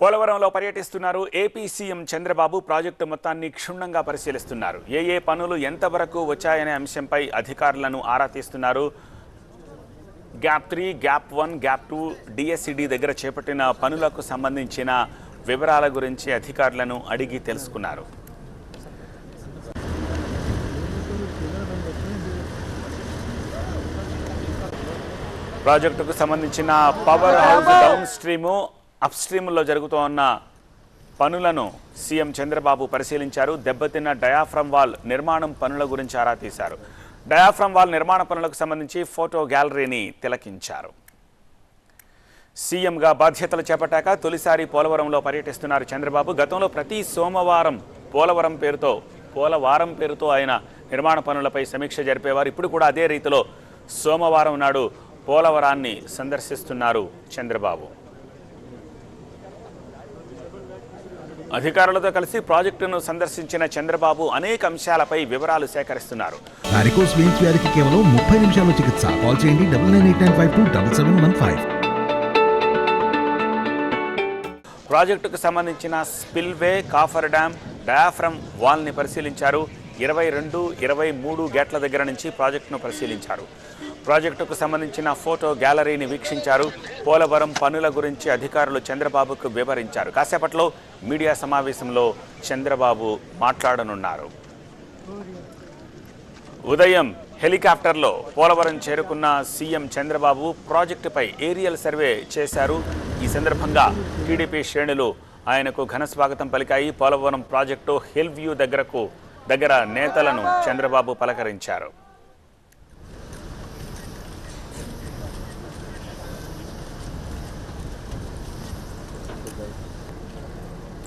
పోలవరంలో పర్యటిస్తున్నారు AP CM Chandrababu. Project మొత్తాన్ని క్షుణ్ణంగా పరిశీలిస్తున్నారు. ఏ ఏ పనులు ఎంతవరకు వచ్చాయనే అంశంపై అధికారులను ఆరా తీస్తున్నారు. Gap three gap one gap two DSCD దగ్గర చేపట్టిన పనులకు సంబంధించిన వివరాల గురించి అధికారులను అడిగి తెలుసుకున్నారు. ప్రాజెక్టుకు సంబంధించిన పవర్ హౌస్ డౌన్ స్ట్రీము అప్స్ట్రీమ్లో జరుగుతూ ఉన్న పనులను సీఎం చంద్రబాబు పరిశీలించారు. దెబ్బతిన్న డయాఫ్రమ్ వాల్ నిర్మాణం పనుల గురించి ఆరా తీశారు. డయాఫ్రమ్ వాల్ నిర్మాణ పనులకు సంబంధించి ఫోటో గ్యాలరీని తిలకించారు. సీఎంగా బాధ్యతలు చేపట్టాక తొలిసారి పోలవరంలో పర్యటిస్తున్నారు చంద్రబాబు. గతంలో ప్రతి సోమవారం పోలవరం పేరుతో పోలవారం పేరుతో ఆయన నిర్మాణ పనులపై సమీక్ష జరిపేవారు. ఇప్పుడు కూడా అదే రీతిలో సోమవారం నాడు పోలవరాన్ని సందర్శిస్తున్నారు చంద్రబాబు. అధికారులతో కలిసి ప్రాజెక్టును సందర్శించిన చంద్రబాబు అనేక అంశాలపై వివరాలు సేకరిస్తున్నారు. వారికోస్ వెయిన్స్ వ్యాధికి కేవలం ముప్పై నిమిషాల్లో చికిత్స. కాల్ చేయండి double nine eight nine five two double seven one five ప్రాజెక్టుకు సంబంధించిన స్పిల్వే కాఫర్ డ్యామ్ డయాఫ్రమ్ వాల్ని పరిశీలించారు. ఇరవై రెండు ఇరవై మూడు గేట్ల దగ్గర నుంచి ప్రాజెక్టును పరిశీలించారు. ప్రాజెక్టుకు సంబంధించిన ఫోటో గ్యాలరీని వీక్షించారు. పోలవరం పనుల గురించి అధికారులు చంద్రబాబుకు వివరించారు. కాసేపట్లో మీడియా సమావేశంలో చంద్రబాబు మాట్లాడనున్నారు. ఉదయం హెలికాప్టర్లో పోలవరం చేరుకున్న సీఎం చంద్రబాబు ప్రాజెక్టుపై ఏరియల్ సర్వే చేశారు. ఈ సందర్భంగా టీడీపీ శ్రేణులు ఆయనకు ఘన స్వాగతం పలికాయి. పోలవరం ప్రాజెక్టు హిల్ వ్యూ దగ్గరకు దగ్గర నేతలను చంద్రబాబు పలకరించారు.